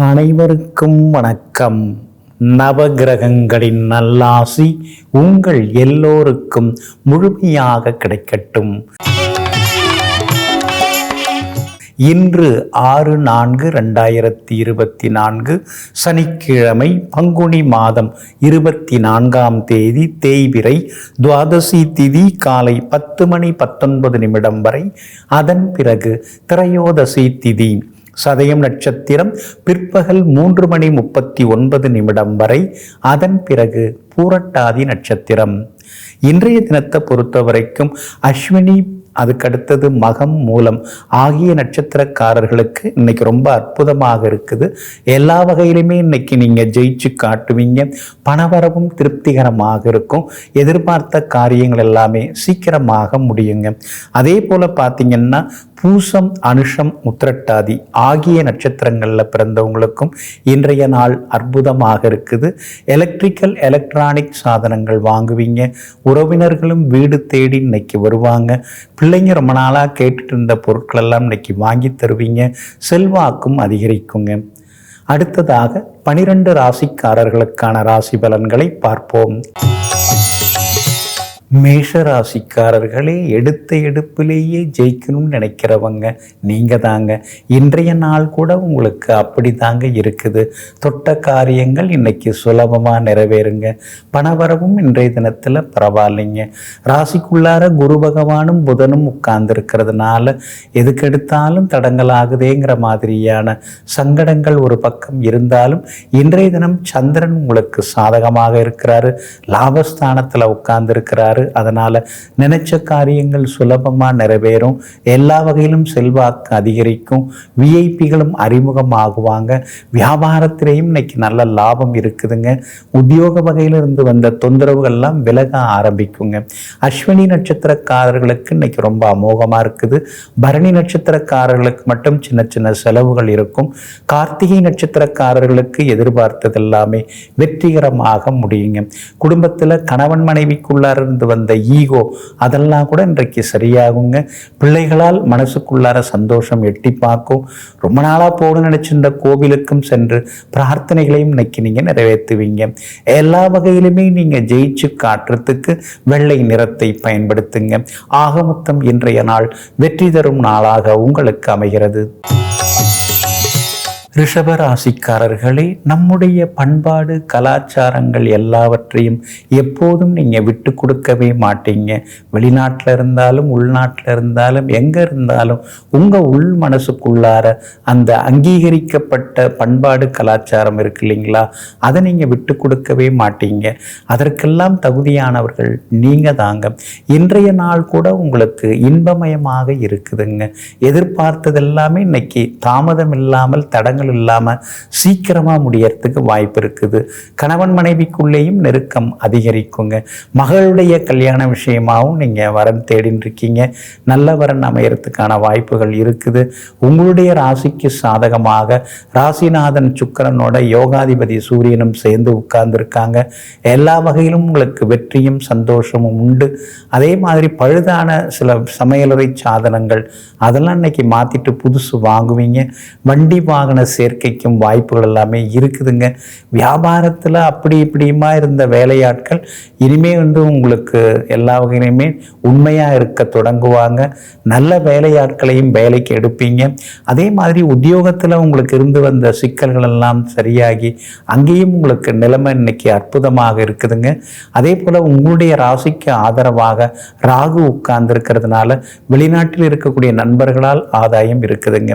அனைவருக்கும் வணக்கம். நவகிரகங்களின் நல்லாசி உங்கள் எல்லோருக்கும் முழுமையாக கிடைக்கட்டும். இன்று ஆறு நான்கு ரெண்டாயிரத்தி இருபத்தி நான்கு சனிக்கிழமை பங்குனி மாதம் இருபத்தி நான்காம் தேதி தேய்பிரை துவாதசி திதி காலை பத்து மணி பத்தொன்பது நிமிடம் வரை. அதன் பிறகு திரையோதசி திதி. சதயம் நட்சத்திரம் பிற்பகல் மூன்று மணி முப்பத்தி ஒன்பது நிமிடம் வரை அதன் பிறகு பூரட்டாதி நட்சத்திரம். இன்றைய தினத்தை பொறுத்த வரைக்கும் அஸ்வினி அதுக்கடுத்தது மகம் மூலம். ஆகிய நட்சத்திரக்காரர்களுக்கு இன்னைக்கு ரொம்ப அற்புதமாக இருக்குது. எல்லா வகையிலுமே இன்னைக்கு நீங்கள் ஜெயிச்சு காட்டுவீங்க. பணவரவும் திருப்திகரமாக இருக்கும். எதிர்பார்த்த காரியங்கள் எல்லாமே சீக்கிரமாக முடியுங்க. அதே போல் பார்த்தீங்கன்னா பூசம் அனுஷம் உத்திரட்டாதி ஆகிய நட்சத்திரங்களில் பிறந்தவங்களுக்கும் இன்றைய நாள் அற்புதமாக இருக்குது. எலக்ட்ரிக்கல் எலக்ட்ரானிக் சாதனங்கள் வாங்குவீங்க. உறவினர்களும் வீடு தேடி இன்னைக்கு வருவாங்க. பிள்ளைங்க ரொம்ப நாளாக கேட்டுட்டு இருந்த பொருட்கள் எல்லாம் இன்னைக்கு வாங்கி தருவீங்க. செல்வாக்கும் அதிகரிக்குங்க. அடுத்ததாக பனிரெண்டு ராசிக்காரர்களுக்கான ராசி பலன்களை பார்ப்போம். மேஷ ராசிக்காரர்களே எடுத்த எடுப்பிலேயே ஜெயிக்கணும்னு நினைக்கிறவங்க நீங்கள் தாங்க. இன்றைய நாள் கூட உங்களுக்கு அப்படி தாங்க இருக்குது. தொட்ட காரியங்கள் இன்றைக்கி சுலபமாக நிறைவேறுங்க. பணவரவும் இன்றைய தினத்தில் பரவாயில்லைங்க. ராசிக்குள்ளார குரு பகவானும் புதனும் உட்கார்ந்துருக்கிறதுனால எதுக்கெடுத்தாலும் தடங்கலாகுதேங்கிற மாதிரியான சங்கடங்கள் ஒரு பக்கம் இருந்தாலும் இன்றைய தினம் சந்திரன் உங்களுக்கு சாதகமாக இருக்கிறாரு. லாபஸ்தானத்தில் உட்கார்ந்துருக்கிறாரு. அதனால நினைச்ச காரியங்கள் சுலபமாக நிறைவேறும். எல்லா வகையிலும் செல்வாக்கு அதிகரிக்கும். விஐபிகளும் அறிமுகமாகுவாங்க. வியாபாரத்திலையும் இன்னைக்கு நல்ல லாபம் இருக்குதுங்க. உத்தியோக வகையிலிருந்து வந்த தொந்தரவுகள்லாம் விலக ஆரம்பிக்குங்க. அஸ்வினி நட்சத்திரக்காரர்களுக்கு இன்னைக்கு ரொம்ப அமோகமாக இருக்குது. பரணி நட்சத்திரக்காரர்களுக்கு மட்டும் சின்ன சின்ன செலவுகள் இருக்கும். கார்த்திகை நட்சத்திரக்காரர்களுக்கு எதிர்பார்த்தது எல்லாமே வெற்றிகரமாக முடியுங்க. குடும்பத்தில் கணவன் மனைவிக்குள்ளார் இருந்து வந்த ஈகோ அதெல்லாம் கூட இன்றைக்கு சரியாகுங்க. பிள்ளைகளால் மனசுக்குள்ளார சந்தோஷம் எட்டி பார்க்கும். ரொம்ப நாளாக போகணும்னு நினச்சிருந்த கோவிலுக்கும் சென்று பிரார்த்தனைகளையும் இன்னைக்கு நீங்கள் நிறைவேற்றுவீங்க. எல்லா வகையிலுமே நீங்கள் ஜெயிச்சு காட்டுறதுக்கு வெள்ளை நிறத்தை பயன்படுத்துங்க. ஆக மொத்தம் இன்றைய நாள் வெற்றி தரும் நாளாக உங்களுக்கு அமைகிறது. ரிஷபராசிக்காரர்களே நம்முடைய பண்பாடு கலாச்சாரங்கள் எல்லாவற்றையும் எப்போதும் நீங்கள் விட்டு கொடுக்கவே மாட்டீங்க. வெளிநாட்டில் இருந்தாலும் உள்நாட்டில் இருந்தாலும் எங்கே இருந்தாலும் உங்கள் உள் மனசுக்குள்ளார அந்த அங்கீகரிக்கப்பட்ட பண்பாடு கலாச்சாரம் இருக்கு இல்லைங்களா? அதை நீங்கள் விட்டு கொடுக்கவே மாட்டீங்க. அதற்கெல்லாம் தகுதியானவர்கள் நீங்கள் தாங்க. இன்றைய நாள் கூட உங்களுக்கு இன்பமயமாக இருக்குதுங்க. எதிர்பார்த்ததெல்லாமே இன்னைக்கு தாமதம் இல்லாமல் தடங்கள் பிரச்சனைகள் இல்லாமல் சீக்கிரமாக முடியறதுக்கு வாய்ப்பு இருக்குது. கணவன் மனைவிக்குள்ளேயும் நெருக்கம் அதிகரிக்குங்க. மகளுடைய கல்யாண விஷயமாகவும் நீங்கள் வரன் தேடின்னு இருக்கீங்க நல்ல வரன் அமையறதுக்கான வாய்ப்புகள் இருக்குது. உங்களுடைய ராசிக்கு சாதகமாக ராசிநாதன் சுக்கரனோட யோகாதிபதி சூரியனும் சேர்ந்து உட்கார்ந்துருக்காங்க. எல்லா வகையிலும் உங்களுக்கு வெற்றியும் சந்தோஷமும் உண்டு. அதே மாதிரி பழுதான சில சமையலறை சாதனங்கள் அதெல்லாம் இன்னைக்கு மாற்றிட்டு புதுசு வாங்குவீங்க. வண்டி வாகன சேர்க்கைக்கும் வாய்ப்புகள் எல்லாமே இருக்குதுங்க. வியாபாரத்தில் அப்படி இப்படியுமா இருந்த வேலையாட்கள் இனிமே வந்து உங்களுக்கு எல்லா வகையிலுமே உண்மையாக இருக்க தொடங்குவாங்க. நல்ல வேலையாட்களையும் வேலைக்கு எடுப்பீங்க. அதே மாதிரி உத்தியோகத்தில் உங்களுக்கு இருந்து வந்த சிக்கல்கள் எல்லாம் சரியாகி அங்கேயும் உங்களுக்கு நிலைமை இன்னைக்கு அற்புதமாக இருக்குதுங்க. அதே போல் உங்களுடைய ராசிக்கு ஆதரவாக ராகு உட்கார்ந்துருக்கிறதுனால வெளிநாட்டில் இருக்கக்கூடிய நண்பர்களால் ஆதாயம் இருக்குதுங்க.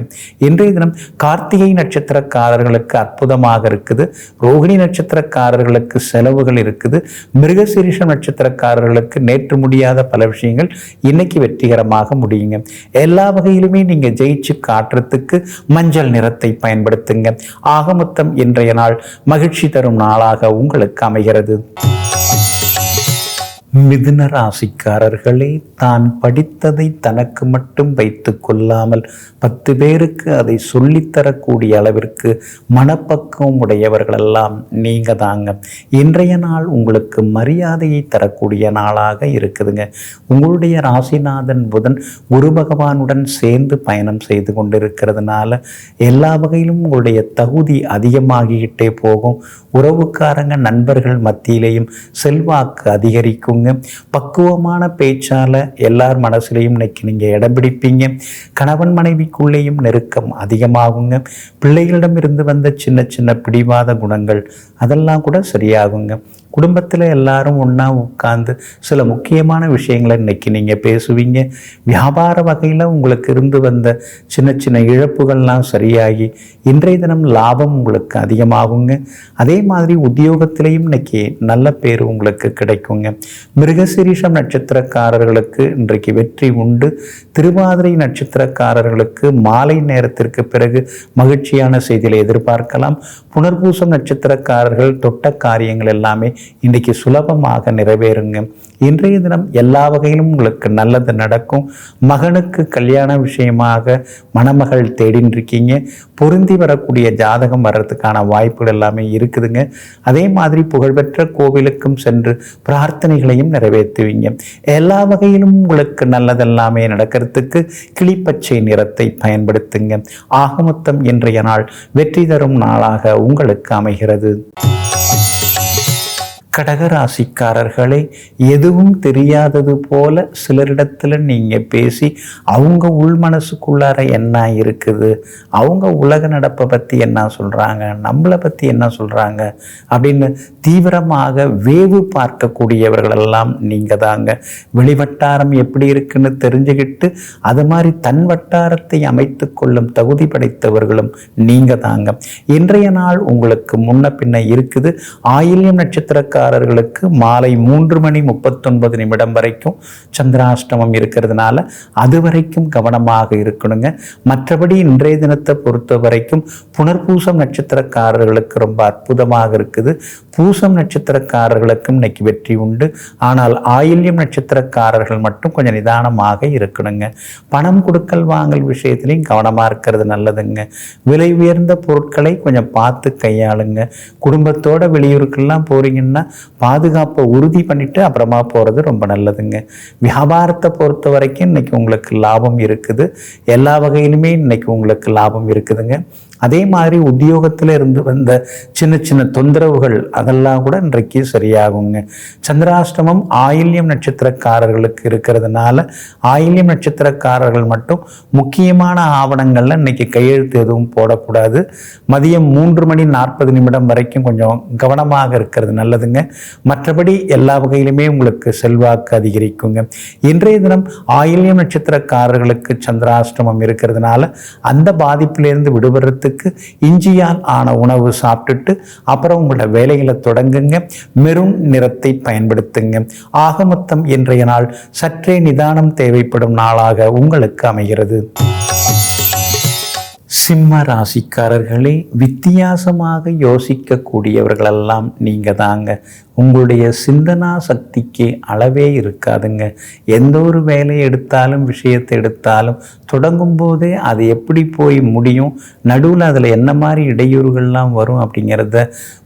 இன்றைய தினம் கார்த்திகை நட்சத்திரக்காரர்களுக்கு அற்புதமாக இருக்குது. ரோகிணி நட்சத்திரக்காரர்களுக்கு செலவுகள் இருக்குது. மிருகசீரிஷம் நட்சத்திரக்காரர்களுக்கு நேற்று முடியாத பல விஷயங்கள் இன்னைக்கு வெற்றிகரமாக முடியுங்க. எல்லா வகையிலுமே நீங்க ஜெயிச்சு காட்டுறதுக்கு மஞ்சள் நிறத்தை பயன்படுத்துங்க. ஆகமொத்தம் இன்றைய நாள் மகிழ்ச்சி தரும் நாளாக உங்களுக்கு அமைகிறது. மிதுன ராசிக்காரர்களே தான் படித்ததை தனக்கு மட்டும் வைத்து கொள்ளாமல் பத்து பேருக்கு அதை சொல்லித்தரக்கூடிய அளவிற்கு மனப்பக்குவம் உடையவர்களெல்லாம் நீங்க தாங்க. இன்றைய நாள் உங்களுக்கு மரியாதையை தரக்கூடிய நாளாக இருக்குதுங்க. உங்களுடைய ராசிநாதன் புதன் குரு பகவானுடன் சேர்ந்து பயணம் செய்து கொண்டிருக்கிறதுனால எல்லா வகையிலும் உங்களுடைய தகுதி அதிகமாகிக்கிட்டே போகும். உறவுக்காரங்க நண்பர்கள் மத்தியிலேயும் செல்வாக்கு அதிகரிக்கும். அதிகரிக்குங்க பக்குவமான பேச்சால எல்லார் மனசுலையும் இன்னைக்கு நீங்கள் இடம் பிடிப்பீங்க. கணவன் மனைவிக்குள்ளேயும் நெருக்கம் அதிகமாகுங்க. பிள்ளைகளிடம் இருந்து வந்த சின்ன சின்ன பிடிவாத குணங்கள் அதெல்லாம் கூட சரியாகுங்க. குடும்பத்தில் எல்லாரும் ஒன்றா உட்கார்ந்து சில முக்கியமான விஷயங்களை இன்னைக்கு நீங்கள் பேசுவீங்க. வியாபார வகையில் உங்களுக்கு இருந்து வந்த சின்ன சின்ன இழப்புகள்லாம் சரியாகி இன்றைய தினம் லாபம் உங்களுக்கு அதிகமாகுங்க. அதே மாதிரி உத்தியோகத்திலையும் இன்னைக்கு நல்ல பேர் உங்களுக்கு கிடைக்குங்க. மிருகசிரீஷம் நட்சத்திரக்காரர்களுக்கு இன்றைக்கு வெற்றி உண்டு. திருவாதிரை நட்சத்திரக்காரர்களுக்கு மாலை நேரத்திற்கு பிறகு மகிழ்ச்சியான செய்திகளை எதிர்பார்க்கலாம். புனர்பூசம் நட்சத்திரக்காரர்கள் தொட்ட காரியங்கள் எல்லாமே இன்றைக்கு சுலபமாக நிறைவேறுங்க. இன்றைய தினம் எல்லா வகையிலும் உங்களுக்கு நல்லது நடக்கும். மகனுக்கு கல்யாண விஷயமாக மணமகள் தேடின்னு இருக்கீங்க பொருந்தி வரக்கூடிய ஜாதகம் வர்றதுக்கான வாய்ப்புகள் எல்லாமே இருக்குதுங்க. அதே மாதிரி புகழ்பெற்ற கோவிலுக்கும் சென்று பிரார்த்தனைகளையும் நிறைவேற்றுவீங்க. எல்லா வகையிலும் உங்களுக்கு நல்லதெல்லாமே நடக்கிறதுக்கு கிளிப்பச்சை நிறத்தை பயன்படுத்துங்க. ஆகமொத்தம் இன்றைய நாள் வெற்றி தரும் நாளாக உங்களுக்கு அமைகிறது. கடகராசிக்காரர்களே எதுவும் தெரியாதது போல சிலரிடத்துல நீங்கள் பேசி அவங்க உள் மனசுக்குள்ளார என்ன இருக்குது அவங்க உலக நடப்பை பற்றி என்ன சொல்கிறாங்க நம்மளை பற்றி என்ன சொல்கிறாங்க அப்படின்னு தீவிரமாக வேவு பார்க்கக்கூடியவர்களெல்லாம் நீங்கள் தாங்க. வெளிவட்டாரம் எப்படி இருக்குன்னு தெரிஞ்சுக்கிட்டு அது மாதிரி தன் வட்டாரத்தை அமைத்து கொள்ளும் தகுதி படைத்தவர்களும் நீங்கள் தாங்க. இன்றைய நாள் உங்களுக்கு முன்ன பின்ன இருக்குது. ஆயில்யம் ராசிக்காரர்களுக்கு மாலை மூன்று மணி முப்பத்தொன்பது நிமிடம் வரைக்கும் சந்திராஷ்டமம் இருக்கிறதுனால அது வரைக்கும் கவனமாக இருக்கணுங்க. மற்றபடி இன்றைய தினத்தை பொறுத்த வரைக்கும் புனர்பூசம் நட்சத்திரக்காரர்களுக்கு ரொம்ப அற்புதமாக இருக்குது. பூசம் நட்சத்திரக்காரர்களுக்கும் இன்னைக்கு வெற்றி உண்டு. ஆனால் ஆயில்யம் நட்சத்திரக்காரர்கள் மட்டும் கொஞ்சம் நிதானமாக இருக்கணுங்க. பணம் கொடுக்கல் வாங்கல் விஷயத்திலையும் கவனமாக இருக்கிறது நல்லதுங்க. விலை உயர்ந்த பொருட்களை கொஞ்சம் பார்த்து கையாளுங்க. குடும்பத்தோட வெளியூருக்கெல்லாம் போறீங்கன்னா பாதுகாப்பை உறுதி பண்ணிட்டு அப்புறமா போகிறது ரொம்ப நல்லதுங்க. வியாபாரத்தை பொறுத்த வரைக்கும் இன்னைக்கு உங்களுக்கு லாபம் இருக்குது. எல்லா வகையிலுமே இன்னைக்கு உங்களுக்கு லாபம் இருக்குதுங்க. அதே மாதிரி உத்தியோகத்தில் இருந்து வந்த சின்ன சின்ன தொந்தரவுகள் அதெல்லாம் கூட இன்றைக்கு சரியாகுங்க. சந்திராஷ்டமம் ஆயில்யம் நட்சத்திரக்காரர்களுக்கு இருக்கிறதுனால ஆயில்யம் நட்சத்திரக்காரர்கள் மட்டும் முக்கியமான ஆவணங்களில் இன்னைக்கு கையெழுத்து எதுவும் போடக்கூடாது. மதியம் மூன்று மணி நாற்பது நிமிடம் வரைக்கும் கொஞ்சம் கவனமாக இருக்கிறது நல்லதுங்க. மற்றபடி எல்லா வகையிலுமே உங்களுக்கு செல்வாக்கு அதிகரிக்குங்க. இன்றைய தினம் ஆயில்யம் நட்சத்திரக்காரர்களுக்கு சந்திராஷ்டமம் இருக்கிறதுனால அந்த பாதிப்பிலிருந்து விடுபடுறதுக்கு இஞ்சியால் ஆன உணவு சாப்பிட்டுட்டு அப்புறம் உங்களோட வேலைகளை தொடங்குங்க. மெரும் நிறத்தை பயன்படுத்துங்க. ஆக மொத்தம் இன்றைய நாள் சற்றே நிதானம் தேவைப்படும் நாளாக உங்களுக்கு அமைகிறது. சிம்ம ராசிக்காரர்களே வித்தியாசமாக யோசிக்கக்கூடியவர்களெல்லாம் நீங்கள் தாங்க. உங்களுடைய சிந்தனா சக்திக்கு அளவே இருக்காதுங்க. எந்த ஒரு வேலையை எடுத்தாலும் விஷயத்தை எடுத்தாலும் தொடங்கும் போதே அது எப்படி போய் முடியும் நடுவில் அதில் என்ன மாதிரி இடையூறுகள்லாம் வரும் அப்படிங்கிறத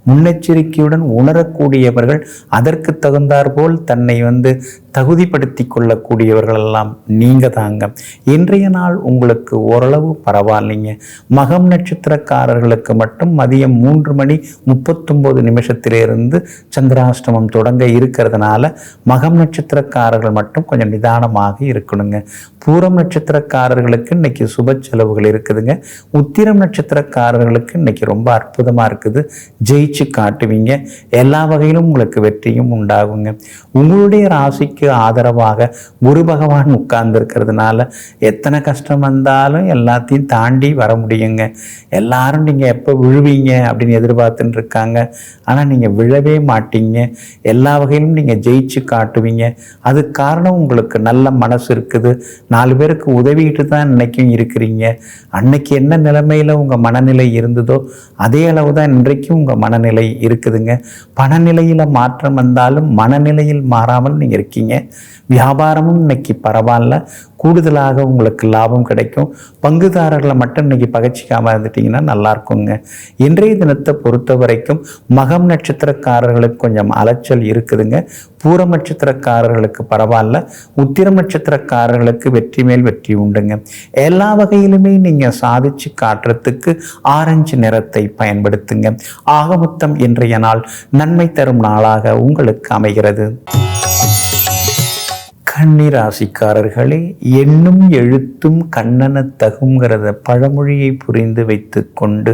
முன்னெச்சரிக்கையுடன் உணரக்கூடியவர்கள் அதற்கு தகுந்தாற்போல் தன்னை வந்து தகுதிப்படுத்தி கொள்ளக்கூடியவர்களெல்லாம் நீங்கள் தாங்க. இன்றைய நாள் உங்களுக்கு ஓரளவு பரவாயில்லைங்க. மகம் நட்சத்திரக்காரர்களுக்கு மட்டும் மதியம் மூன்று மணி முப்பத்தொம்போது நிமிஷத்திலிருந்து சந்திராஷ்டமம் தொடங்க இருக்கிறதுனால மகம் நட்சத்திரக்காரர்கள் மட்டும் கொஞ்சம் நிதானமாக இருக்கணுங்க. பூரம் நட்சத்திரக்காரர்களுக்கு இன்னைக்கு சுப செலவுகள் இருக்குதுங்க. உத்திரம் நட்சத்திரக்காரர்களுக்கு இன்னைக்கு ரொம்ப அற்புதமாக இருக்குது. ஜெயிச்சு காட்டுவீங்க. எல்லா வகையிலும் உங்களுக்கு வெற்றியும் உண்டாகுங்க. உங்களுடைய ராசிக்கு ஆதரவாக குரு பகவான் உட்கார்ந்து இருக்கிறதுனால எத்தனை கஷ்டம் வந்தாலும் எல்லாத்தையும் தாண்டி வர முடியுங்க எல்லாரும் நீங்கள் எப்போ விழுவீங்க அப்படின்னு எதிர்பார்த்துட்டு இருக்காங்க ஆனால் நீங்கள் விழவே மாட்டீங்க. எல்லா வகையிலும் நீங்கள் ஜெயிச்சு காட்டுவீங்க. அது காரணம் உங்களுக்கு நல்ல மனசு இருக்குது. நாலு பேருக்கு உதவிட்டு தான் இன்னைக்கும் இருக்கிறீங்க. அன்னைக்கு என்ன நிலைமையில் உங்கள் மனநிலை இருந்ததோ அதே அளவு தான் இன்றைக்கும் உங்கள் மனநிலை இருக்குதுங்க. பணநிலையில் மாற்றம் வந்தாலும் மனநிலையில் மாறாமல் நீங்கள் இருக்கீங்க. வியாபாரமும் இன்னைக்கு பரவாயில்ல. கூடுதலாக உங்களுக்கு லாபம் கிடைக்கும். பங்குதாரர்களை மட்டும் இன்னைக்கு பகச்சிக்காமல் இருந்துட்டிங்கன்னா நல்லா இருக்குங்க இன்றைய தினத்தை பொறுத்த வரைக்கும் மகம் நட்சத்திரக்காரர்களுக்கு கொஞ்சம் அலைச்சல் இருக்குதுங்க. பூர நட்சத்திரக்காரர்களுக்கு பரவாயில்ல. உத்திரம் நட்சத்திரக்காரர்களுக்கு வெற்றி மேல் வெற்றி உண்டுங்க. எல்லா வகையிலுமே நீங்கள் சாதிச்சு காட்டுறதுக்கு ஆரஞ்சு நிறத்தை பயன்படுத்துங்க. ஆகமொத்தம் இன்றைய நாள் நன்மை தரும் நாளாக உங்களுக்கு அமைகிறது. கன்னிராசிக்காரர்களே எண்ணும் எழுத்தும் கண்ணன தகுங்கிறத பழமொழியை புரிந்து வைத்து கொண்டு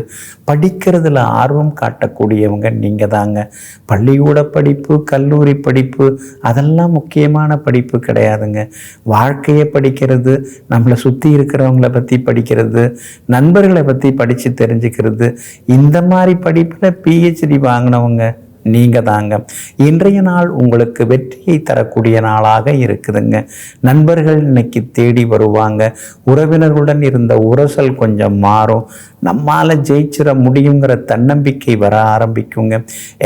படிக்கிறதுல ஆர்வம் காட்டக்கூடியவங்க நீங்கள் தாங்க. பள்ளிக்கூட படிப்பு கல்லூரி படிப்பு அதெல்லாம் முக்கியமான படிப்பு கிடையாதுங்க. வாழ்க்கையை படிக்கிறது நம்மளை சுற்றி இருக்கிறவங்கள பற்றி படிக்கிறது நண்பர்களை பற்றி படித்து தெரிஞ்சுக்கிறது இந்த மாதிரி படிப்பில் பிஹெச்டி வாங்கினவங்க நீங்க தாங்க. இன்றைய நாள் உங்களுக்கு வெற்றியை தரக்கூடிய நாளாக இருக்குதுங்க. நண்பர்கள் இன்னைக்கு தேடி வருவாங்க. உறவினர்களுடன் இருந்த உரசல் கொஞ்சம் மாறும். நம்மால் ஜெயிச்சிட முடியுங்கிற தன்னம்பிக்கை வர ஆரம்பிக்குங்க.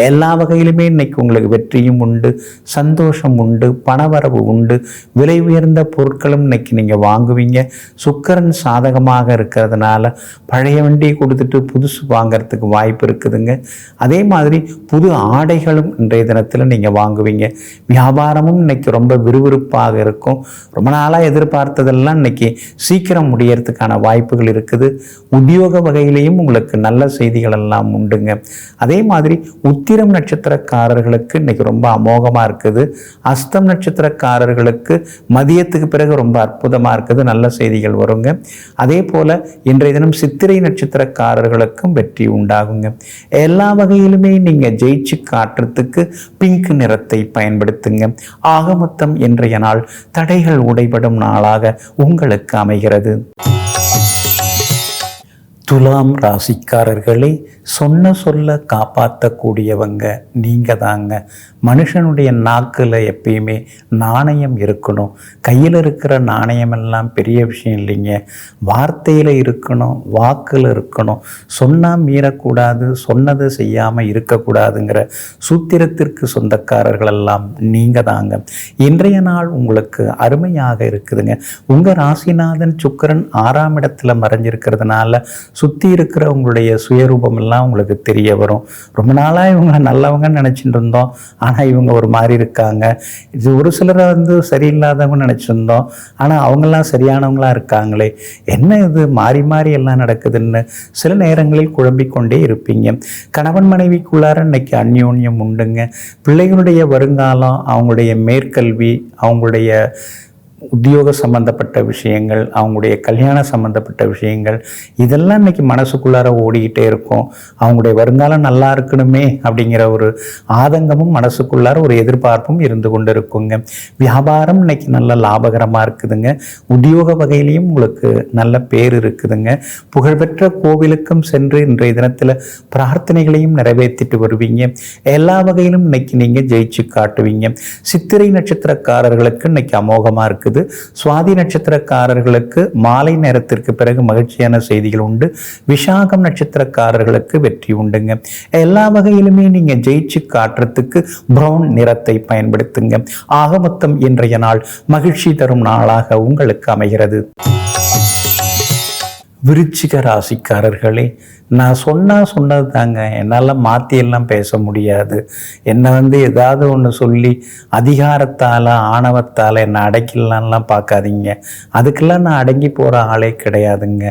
எல்லா வகையிலுமே இன்னைக்கு உங்களுக்கு வெற்றியும் உண்டு சந்தோஷம் உண்டு பணவரவு உண்டு. விலை உயர்ந்த பொருட்களும் இன்னைக்கு நீங்கள் வாங்குவீங்க. சுக்கரன் சாதகமாக இருக்கிறதுனால பழைய வண்டியை கொடுத்துட்டு புதுசு வாங்குறதுக்கு வாய்ப்பு இருக்குதுங்க. அதே மாதிரி புது ஆடைகளும் இன்றைய தினத்தில் நீங்கள் வாங்குவீங்க. வியாபாரமும் இன்னைக்கு ரொம்ப விறுவிறுப்பாக இருக்கும். ரொம்ப நாளாக எதிர்பார்த்ததெல்லாம் இன்னைக்கு சீக்கிரம் முடியறதுக்கான வாய்ப்புகள் இருக்குது. உத்தியோக வகையிலையும் உங்களுக்கு நல்ல செய்திகள் எல்லாம் உண்டுங்க. அதே மாதிரி உத்திரம் நட்சத்திரக்காரர்களுக்கு இன்னைக்கு ரொம்ப அமோகமாக இருக்குது. அஸ்தம் நட்சத்திரக்காரர்களுக்கு மதியத்துக்கு பிறகு ரொம்ப அற்புதமாக இருக்குது. நல்ல செய்திகள் வருங்க. அதே போல் இன்றைய தினம் சித்திரை நட்சத்திரக்காரர்களுக்கும் வெற்றி உண்டாகுங்க. எல்லா வகையிலுமே நீங்கள் ஜெயிச்சு காட்டுறதுக்கு பிங்க் நிறத்தை பயன்படுத்துங்க. ஆக மொத்தம் இன்றைய நாள் தடைகள் உடைபடும் நாளாக உங்களுக்கு அமைகிறது. துலாம் ராசிக்காரர்களே சொன்ன சொல்ல காப்பாற்றக்கூடியவங்க நீங்கள் தாங்க. மனுஷனுடைய நாக்கில் எப்பயுமே நாணயம் இருக்கணும். கையில் இருக்கிற நாணயம் எல்லாம் பெரிய விஷயம் இல்லைங்க. வார்த்தையில் இருக்கணும் வாக்கில் இருக்கணும். சொன்னால் மீறக்கூடாது சொன்னதை செய்யாமல் இருக்கக்கூடாதுங்கிற சூத்திரத்திற்கு சொந்தக்காரர்கள் எல்லாம் நீங்கள் தாங்க. இன்றைய நாள் உங்களுக்கு அருமையாக இருக்குதுங்க. உங்கள் ராசிநாதன் சுக்கரன் ஆறாம் இடத்துல மறைஞ்சிருக்கிறதுனால சுற்றி இருக்கிற உங்களுடைய சுயரூபம் எல்லாம் உங்களுக்கு தெரிய வரும். ரொம்ப நாளாக இவங்க நல்லவங்கன்னு நினச்சிட்டு இருந்தோம். ஆனால் இவங்க ஒரு மாதிரி இருக்காங்க. இது ஒரு சிலரை வந்து சரியில்லாதவங்க நினச்சிருந்தோம் ஆனால் அவங்கெல்லாம் சரியானவங்களாக இருக்காங்களே. என்ன இது? மாறி மாறி எல்லாம் நடக்குதுன்னு சில நேரங்களில் குழம்பிக்கொண்டே இருப்பீங்க. கணவன் மனைவிக்குள்ளார இன்னைக்கு அந்யோன்யம் உண்டுங்க. பிள்ளைகளுடைய வருங்காலம் அவங்களுடைய மேற்கல்வி அவங்களுடைய உத்தியோக சம்பந்தப்பட்ட விஷயங்கள் அவங்களுடைய கல்யாண சம்பந்தப்பட்ட விஷயங்கள் இதெல்லாம் இன்னைக்கு மனசுக்குள்ளார ஓடிக்கிட்டே இருக்கும். அவங்களுடைய வருங்காலம் நல்லா இருக்கணுமே அப்படிங்கிற ஒரு ஆதங்கமும் மனசுக்குள்ளார ஒரு எதிர்பார்ப்பும் இருந்து கொண்டு இருக்குங்க வியாபாரம் இன்னைக்கு நல்ல லாபகரமாக இருக்குதுங்க. உத்தியோக வகையிலையும் உங்களுக்கு நல்ல பேர் இருக்குதுங்க. புகழ்பெற்ற கோவிலுக்கும் சென்று இன்றைய தினத்தில் பிரார்த்தனைகளையும் நிறைவேற்றிட்டு வருவீங்க. எல்லா வகையிலும் இன்னைக்கு நீங்கள் ஜெயிச்சு காட்டுவீங்க. சித்திரை நட்சத்திரக்காரர்களுக்கு இன்னைக்கு அமோகமாக இருக்குது சுவாதி நட்சத்திரக்காரர்களுக்கு மாலை நேரத்திற்கு பிறகு மகிழ்ச்சியான செய்திகள் உண்டு. விஷாகம் நட்சத்திரக்காரர்களுக்கு வெற்றி உண்டுங்க. எல்லா வகையிலுமே நீங்க ஜெயிச்சு காட்டுறதுக்கு பிரவுன் நிறத்தை பயன்படுத்துங்க. ஆக மொத்தம் இன்றைய நாள் மகிழ்ச்சி தரும் நாளாக உங்களுக்கு அமைகிறது. விருச்சிக ராசிக்காரர்களே நான் சொன்னால் சொன்னது தாங்க என்னால் மாற்றி எல்லாம் பேச முடியாது. என்னை வந்து ஏதாவது ஒன்று சொல்லி அதிகாரத்தால் ஆணவத்தால் என்னை அடக்கிடலான்லாம் பார்க்காதீங்க. அதுக்கெல்லாம் நான் அடங்கி போகிற ஆளே கிடையாதுங்க.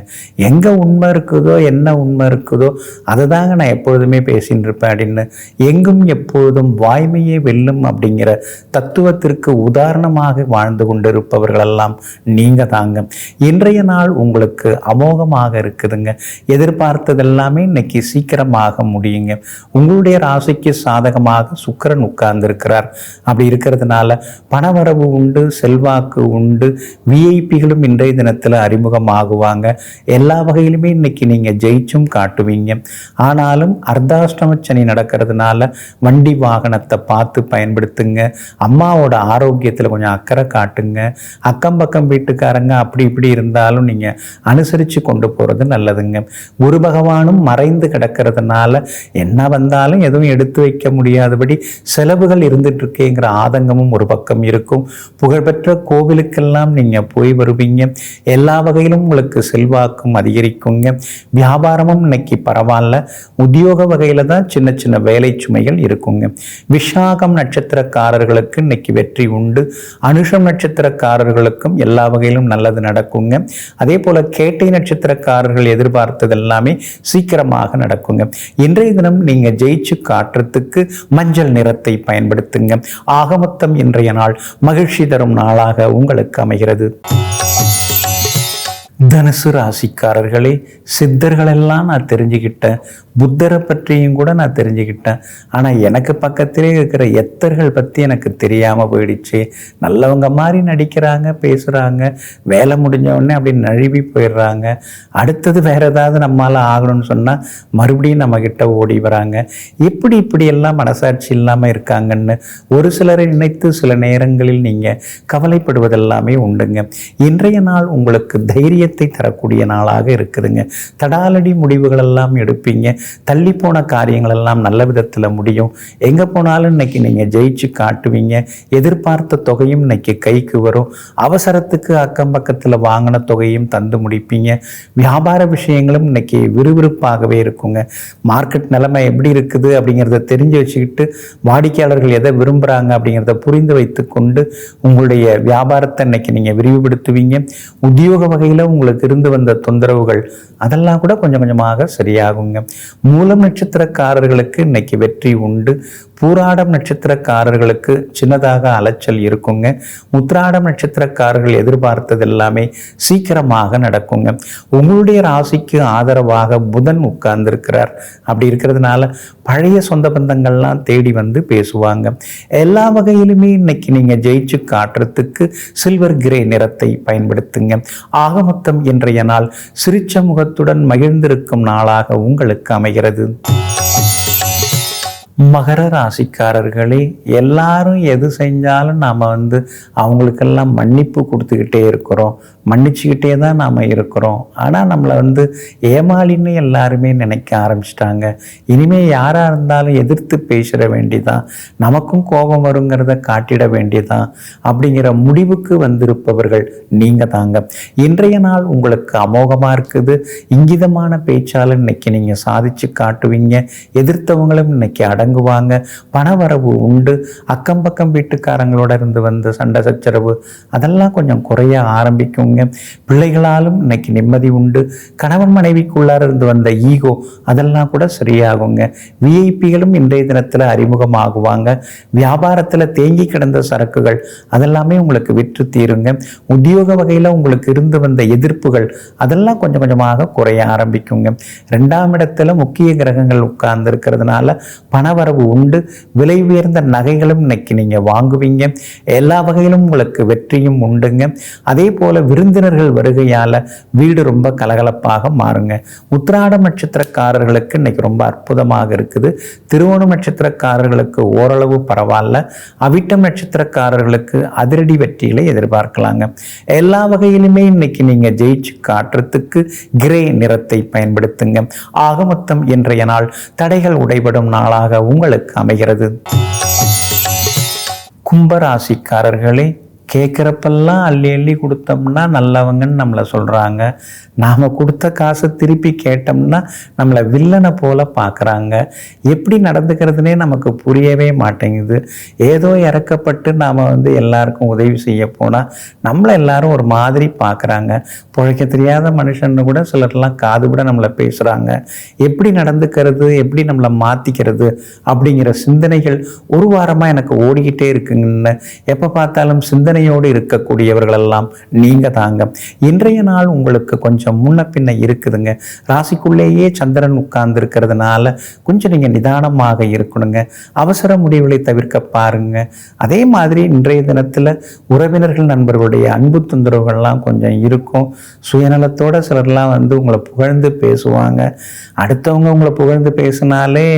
எங்கே உண்மை இருக்குதோ என்ன உண்மை இருக்குதோ அதை தாங்க நான் எப்பொழுதுமே பேசின்னு இருப்பேன் அப்படின்னு. எங்கும் எப்பொழுதும் வாய்மையே வெல்லும் அப்படிங்கிற தத்துவத்திற்கு உதாரணமாக வாழ்ந்து கொண்டிருப்பவர்களெல்லாம் நீங்கள் தாங்க இன்றைய நாள் உங்களுக்கு அமோகம் சுலபமாக இருக்குதுங்க. எதிர்பார்த்தது எல்லாமே இன்னைக்கு சீக்கிரமாக முடியுங்க. உங்களுடைய ராசிக்கு சாதகமாக சுக்கிரன் உட்கார்ந்திருக்கிறார். அப்படி இருக்கிறதுனால பணவரவு உண்டு செல்வாக்கு உண்டு விஐபிகளும் இன்றைய தினத்தில் அறிமுகமாகுவாங்க. எல்லா வகையிலுமே இன்னைக்கு நீங்கள் ஜெயிச்சும் காட்டுவீங்க. ஆனாலும் அர்த்தாஷ்டம சனி நடக்கிறதுனால வண்டி வாகனத்தை பார்த்து பயன்படுத்துங்க. அம்மாவோட ஆரோக்கியத்தில் கொஞ்சம் அக்கறை காட்டுங்க. அக்கம் பக்கம் வீட்டுக்காரங்க அப்படி இப்படி இருந்தாலும் நீங்கள் அனுசரித்து கொண்டு போகிறது நல்லதுங்க. குரு பகவானும் மறைந்து கிடக்கிறதுனால என்ன வந்தாலும் எதுவும் எடுத்து வைக்க முடியாதபடி செலவுகள் இருந்துட்டுருக்கேங்கிற ஆதங்கமும் ஒரு பக்கம் இருக்கும். புகழ்பெற்ற கோவிலுக்கெல்லாம் நீங்கள் போய் வருவீங்க. எல்லா வகையிலும் உங்களுக்கு செல்வாக்கும் அதிகரிக்குங்க. வியாபாரமும் இன்னைக்கு பரவாயில்ல. உத்தியோக வகையில் தான் சின்ன சின்ன வேலை சுமைகள் இருக்குங்க. விஷாகம் நட்சத்திரக்காரர்களுக்கு இன்னைக்கு வெற்றி உண்டு. அனுஷம் நட்சத்திரக்காரர்களுக்கும் எல்லா வகையிலும் நல்லது நடக்குங்க. அதே போல கேட்டை நட்சத்திர நட்சத்திரக்காரர்கள் எதிர்பார்த்தது எல்லாமே சீக்கிரமாக நடக்குங்க. இன்றைய தினம் நீங்க ஜெயிச்சு காட்டுறதுக்கு மஞ்சள் நிறத்தை பயன்படுத்துங்க. ஆகமொத்தம் இன்றைய நாள் மகிழ்ச்சி தரும் நாளாக உங்களுக்கு அமைகிறது. தனுசு ராசிக்காரர்களே சித்தர்களெல்லாம் நான் தெரிஞ்சுக்கிட்டேன் புத்தரை பற்றியும் கூட நான் தெரிஞ்சுக்கிட்டேன். ஆனால் எனக்கு பக்கத்திலே இருக்கிற எத்தர்கள் பற்றி எனக்கு தெரியாமல் போயிடுச்சு. நல்லவங்க மாதிரி நடிக்கிறாங்க பேசுகிறாங்க வேலை முடிஞ்சவுடனே அப்படி நழுவி போயிடுறாங்க. அடுத்தது வேற ஏதாவது நம்மளால் ஆகணும்னு சொன்னால் மறுபடியும் நம்மக்கிட்ட ஓடி வராங்க. எப்படி இப்படியெல்லாம் மனசாட்சி இல்லாமல் இருக்காங்கன்னு ஒரு சிலரை நினைத்து சில நேரங்களில் நீங்கள் கவலைப்படுவதெல்லாமே உண்டுங்க. இன்றைய நாள் உங்களுக்கு தைரியத்தை தரக்கூடிய நாளாக இருக்குதுங்க. தடாலடி முடிவுகள் எல்லாம் எடுப்பீங்க. தள்ளி போன காரியங்கள் எல்லாம் நல்ல விதத்தில் முடியும். எங்கே போனாலும் இன்னைக்கு நீங்கள் ஜெயிச்சு காட்டுவீங்க. எதிர்பார்த்த தொகையும் இன்னைக்கு கைக்கு வரும். அவசரத்துக்கு அக்கம் பக்கத்தில் வாங்கின தொகையும் தந்து முடிப்பீங்க. வியாபார விஷயங்களும் இன்னைக்கு விறுவிறுப்பாகவே இருக்குங்க. மார்க்கெட் நிலைமை எப்படி இருக்குது அப்படிங்கிறத தெரிஞ்சு வச்சுக்கிட்டு வாடிக்கையாளர்கள் எதை விரும்புகிறாங்க அப்படிங்கிறத புரிந்து வைத்துக்கொண்டு உங்களுடைய வியாபாரத்தை இன்னைக்கு நீங்கள் விரிவுபடுத்துவீங்க. உத்தியோக வகையில் உங்களுக்கு இருந்து வந்த தொந்தரவுகள் அதெல்லாம் கூட கொஞ்சம் கொஞ்சமாக சரியாகுங்க. மூலம் நட்சத்திரக்காரர்களுக்கு இன்னைக்கு வெற்றி உண்டு. பூராடம் நட்சத்திரக்காரர்களுக்கு சின்னதாக அலைச்சல் இருக்குங்க. உத்ராடம் நட்சத்திரக்காரர்கள் எதிர்பார்த்தது எல்லாமே சீக்கிரமாக நடக்குங்க. உங்களுடைய ராசிக்கு ஆதரவாக புதன் உட்கார்ந்திருக்கிறார். அப்படி இருக்கிறதுனால பழைய சொந்த பந்தங்கள்லாம் தேடி வந்து பேசுவாங்க. எல்லா வகையிலுமே இன்னைக்கு நீங்க ஜெயிச்சு காட்டுறதுக்கு சில்வர் கிரே நிறத்தை பயன்படுத்துங்க. ஆக மொத்தம் இன்றைய நாள் சிரிச்ச முகத்துடன் மகிழ்ந்திருக்கும் நாளாக உங்களுக்கு அமைகிறது. மகர ராசிக்காரர்களே எல்லாரும் எது செஞ்சாலும் நாம் வந்து அவங்களுக்கெல்லாம் மன்னிப்பு கொடுத்துக்கிட்டே இருக்கிறோம். மன்னிச்சுக்கிட்டே தான் நாம் இருக்கிறோம். ஆனால் நம்மளை வந்து ஏமாளின்னு எல்லாருமே நினைக்க ஆரம்பிச்சிட்டாங்க. இனிமேல் யாராக இருந்தாலும் எதிர்த்து பேசிட வேண்டிதான். நமக்கும் கோபம் வருங்கிறத காட்டிட வேண்டியதான் அப்படிங்கிற முடிவுக்கு வந்திருப்பவர்கள் நீங்கள் தாங்க. இன்றைய நாள் உங்களுக்கு அமோகமாக இருக்குது. இங்கிதமான பேச்சாலும் இன்னைக்கு நீங்கள் சாதிச்சு காட்டுவீங்க. எதிர்த்தவங்களும் இன்னைக்கு அடங்குவாங்க பணவரவு உண்டு. அக்கம் பக்கம் வீட்டுக்காரங்களோட இருந்து வந்த சண்டை சச்சரவு அதெல்லாம் கொஞ்சம் குறைய ஆரம்பிக்குங்க. பிள்ளைகளாலும் இன்னைக்கு நிம்மதி உண்டு. கணவன் மனைவிக்குள்ளார இருந்து வந்த ஈகோ அதெல்லாம் கூட சரியாகுங்க. விஐபிகளும் இன்றைய தினத்தில் அறிமுகமாகுவாங்க. வியாபாரத்தில் தேங்கி கிடந்த சரக்குகள் அதெல்லாமே உங்களுக்கு விற்று தீருங்க. உத்தியோக வகையில் உங்களுக்கு இருந்து வந்த எதிர்ப்புகள் அதெல்லாம் கொஞ்சம் கொஞ்சமாக குறைய ஆரம்பிக்குங்க. ரெண்டாம் இடத்துல முக்கிய கிரகங்கள் உட்கார்ந்து இருக்கிறதுனால பணவரவு உண்டு. விலை உயர்ந்த நகைகளும் இன்னைக்கு நீங்கள் வாங்குவீங்க. எல்லா வகையிலும் உங்களுக்கு வெற்றியும் உண்டுங்க. அதே போல் விருந்தினர்கள் வருகையால வீடு ரொம்ப கலகலப்பாக மாறுங்க. உத்திராட நட்சத்திரக்காரர்களுக்கு இன்னைக்கு ரொம்ப அற்புதமாக இருக்குது. திருவோண நட்சத்திரக்காரர்களுக்கு ஓரளவு பரவாயில்ல. அவிட்டம் நட்சத்திரக்காரர்களுக்கு அதிரடி வெற்றிகளை எதிர்பார்க்கலாங்க. எல்லா வகையிலுமே இன்னைக்கு நீங்கள் ஜெயிச்சு காட்டுறதுக்கு கிரே நிறத்தை பயன்படுத்துங்க. ஆக மொத்தம் இன்றைய நாள் தடைகள் உடைபடும் நாளாக உங்களுக்கு அமைகிறது. கும்பராசிக்காரர்களே கேட்குறப்பெல்லாம் அள்ளி அள்ளி கொடுத்தோம்னா நல்லவங்கன்னு நம்மளை சொல்கிறாங்க நாம் கொடுத்த காசை திருப்பி கேட்டோம்னா நம்மளை வில்லனை போல் பார்க்குறாங்க எப்படி நடந்துக்கிறதுனே நமக்கு புரியவே மாட்டேங்குது. ஏதோ இறக்கப்பட்டு நாம் வந்து எல்லாருக்கும் உதவி செய்ய போனால் நம்மளை எல்லாரும் ஒரு மாதிரி பார்க்குறாங்க பிழைக்க தெரியாத மனுஷன்னு கூட சிலர்லாம் காது கூட நம்மளை பேசுகிறாங்க எப்படி நடந்துக்கிறது எப்படி நம்மளை மாற்றிக்கிறது அப்படிங்கிற சிந்தனைகள் ஒரு வாரமாக எனக்கு ஓடிக்கிட்டே இருக்குங்கன்னு. எப்போ பார்த்தாலும் சிந்தனை சிந்தனையோடு இருக்கக்கூடியவர்கள் எல்லாம் நீங்க தாங்க. இன்றைய நாள் உங்களுக்கு கொஞ்சம் முன்ன பின்ன இருக்குதுங்க. ராசிக்குள்ளேயே சந்திரன் உட்கார்ந்து இருக்கிறதுனால கொஞ்சம் நீங்கள் நிதானமாக இருக்கணுங்க. அவசர முடிவுகளை தவிர்க்க பாருங்க. அதே மாதிரி இன்றைய தினத்தில் உறவினர்கள் நண்பர்களுடைய அன்பு தொந்தரவுகள்லாம் கொஞ்சம் இருக்கும். சுயநலத்தோட சிலர்லாம் வந்து உங்களை புகழ்ந்து பேசுவாங்க. அடுத்தவங்க உங்களை புகழ்ந்து பேசினாலே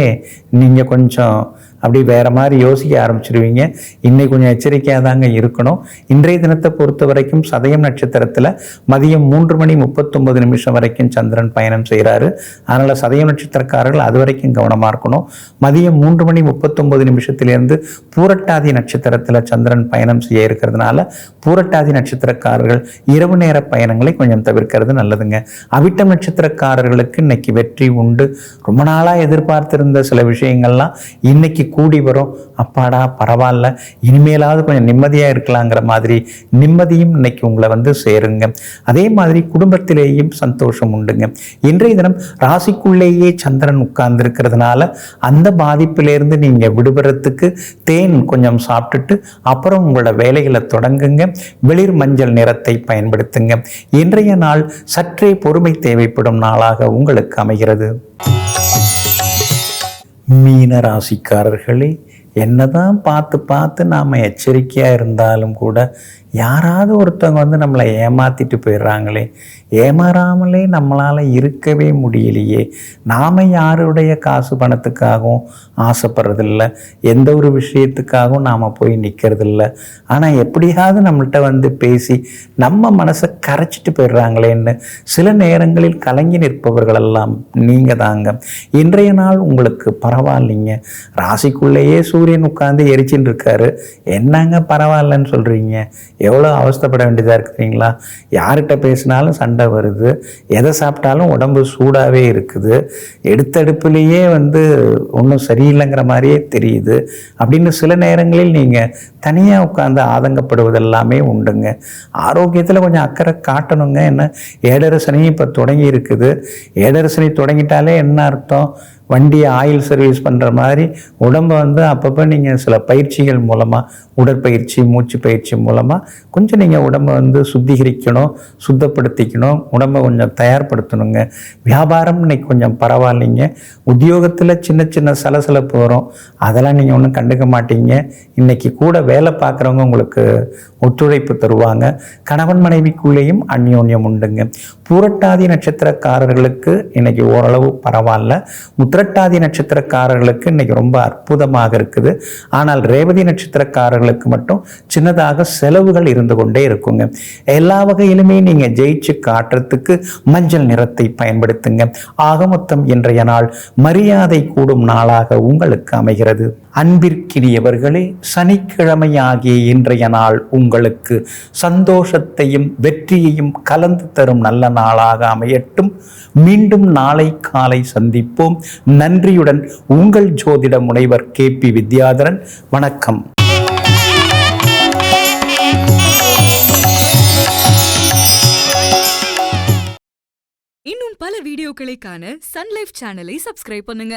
நீங்கள் கொஞ்சம் அப்படி வேற மாதிரி யோசிக்க ஆரம்பிச்சிருவீங்க. இன்னைக்கு கொஞ்சம் எச்சரிக்கையாக தாங்க இருக்கணும். இன்றைய தினத்தை பொறுத்த வரைக்கும் சதயம் நட்சத்திரத்தில் மதியம் மூன்று மணி முப்பத்தொன்பது நிமிஷம் வரைக்கும் சந்திரன் பயணம் செய்கிறாரு அதனால் சதயம் நட்சத்திரக்காரர்கள் அது வரைக்கும் கவனமாக இருக்கணும். மதியம் மூன்று மணி முப்பத்தொம்பது நிமிஷத்திலேருந்து பூரட்டாதி நட்சத்திரத்தில் சந்திரன் பயணம் செய்ய இருக்கிறதுனால பூரட்டாதி நட்சத்திரக்காரர்கள் இரவு நேர பயணங்களை கொஞ்சம் தவிர்க்கிறது நல்லதுங்க. அவிட்டம் நட்சத்திரக்காரர்களுக்கு இன்னைக்கு வெற்றி உண்டு. ரொம்ப நாளாக எதிர்பார்த்திருந்த சில விஷயங்கள்லாம் இன்னைக்கு கூடி வரும். அப்பாடா பரவாயில்ல. இனிமேலாவது கொஞ்சம் நிம்மதியாக இருக்கலாங்கிற மாதிரி நிம்மதியும் இன்னைக்கு உங்களை வந்து சேருங்க. அதே மாதிரி குடும்பத்திலேயும் சந்தோஷம் உண்டுங்க. இன்றைய தினம் ராசிக்குள்ளேயே சந்திரன் உட்கார்ந்து இருக்கிறதுனால அந்த பாதிப்பிலேருந்து நீங்கள் விடுபடுறதுக்கு தேன் கொஞ்சம் சாப்பிட்டுட்டு அப்புறம் உங்களோட வேலைகளை தொடங்குங்க. வெளிர் மஞ்சள் நிறத்தை பயன்படுத்துங்க. இன்றைய நாள் சற்றே பொறுமை தேவைப்படும் நாளாக உங்களுக்கு அமைகிறது. மீன ராசிக்காரர்களே என்னதான் பார்த்து பார்த்து நாம் எச்சரிக்கையாக இருந்தாலும் கூட யாராவது ஒருத்தவங்க வந்து நம்மளை ஏமாத்திட்டு போயிடுறாங்களே ஏமாறாமலே நம்மளால் இருக்கவே முடியலையே. நாம் யாருடைய காசு பணத்துக்காகவும் ஆசைப்படுறதில்ல எந்த ஒரு விஷயத்துக்காகவும் நாம் போய் நிற்கிறதில்ல ஆனால் எப்படியாவது நம்மள்கிட்ட வந்து பேசி நம்ம மனசை கரைச்சிட்டு போயிடுறாங்களேன்னு சில நேரங்களில் கலங்கி நிற்பவர்களெல்லாம் நீங்கள் தாங்க. இன்றைய நாள் உங்களுக்கு பரவாயில்லைங்க. ராசிக்குள்ளேயே சூரியன் உட்கார்ந்து எரிச்சின்னு இருக்காரு. என்னங்க பரவாயில்லன்னு சொல்கிறீங்க எவ்வளோ அவஸ்தைப்பட வேண்டியதாக இருக்குதுங்களா யார்கிட்ட பேசினாலும் சண்டை வருது. எதை சாப்பிட்டாலும் உடம்பு சூடாகவே இருக்குது. எடுத்தடுப்புலேயே வந்து ஒன்றும் சரியில்லைங்கிற மாதிரியே தெரியுது. அப்படின்னு சில நேரங்களில் நீங்கள் தனியாக உட்காந்து ஆதங்கப்படுவதெல்லாமே உண்டுங்க. ஆரோக்கியத்தில் கொஞ்சம் அக்கறை காட்டணுங்க. என்ன? ஏழரசனையும் இப்போ தொடங்கி இருக்குது. ஏழரசனி தொடங்கிட்டாலே என்ன அர்த்தம்? வண்டியை ஆயில் சர்வீஸ் பண்ணுற மாதிரி உடம்பை வந்து அப்பப்போ நீங்கள் சில பயிற்சிகள் மூலமாக உடற்பயிற்சி மூச்சு பயிற்சி மூலமாக கொஞ்சம் நீங்கள் உடம்பை வந்து சுத்திகரிக்கணும் சுத்தப்படுத்திக்கணும் உடம்பை கொஞ்சம் தயார்படுத்தணுங்க. வியாபாரம் இன்னைக்கு கொஞ்சம் பரவாயில்லைங்க. உத்தியோகத்தில் சின்ன சின்ன சலசலப்பு வரும். அதெல்லாம் நீங்கள் ஒன்றும் கண்டுக்க மாட்டீங்க. இன்னைக்கு கூட வேலை பார்க்குறவங்க உங்களுக்கு ஒத்துழைப்பு தருவாங்க. கணவன் மனைவிக்குள்ளேயும் அந்யோன்யம் உண்டுங்க. பூரட்டாதி நட்சத்திரக்காரர்களுக்கு இன்னைக்கு ஓரளவு பரவாயில்ல. முத்த உத்திரட்டாதி நட்சத்திரக்காரர்களுக்கு இன்னைக்கு ரொம்ப அற்புதமாக இருக்குது. ஆனால் ரேவதி நட்சத்திரக்காரர்களுக்கு மட்டும் சின்னதாக செலவுகள் இருந்து கொண்டே இருக்குங்க. எல்லா வகையிலுமே நீங்கள் ஜெயிச்சு காட்டுறதுக்கு மஞ்சள் நிறத்தை பயன்படுத்துங்க. ஆக மொத்தம் இன்றைய நாள் மரியாதை கூடும் நாளாக உங்களுக்கு அமைகிறது. அன்பிற்கினியவர்களே சனிக்கிழமை ஆகிய இன்றைய நாள் உங்களுக்கு சந்தோஷத்தையும் வெற்றியையும் கலந்து தரும் நல்ல நாளாக அமையட்டும். மீண்டும் நாளை காலை சந்திப்போம். நன்றியுடன் உங்கள் ஜோதிட முனைவர் கே பி வித்யாதரன். வணக்கம். இன்னும் பல வீடியோக்களை காண சன்லைஃப் சேனலை சப்ஸ்கிரைப் பண்ணுங்க.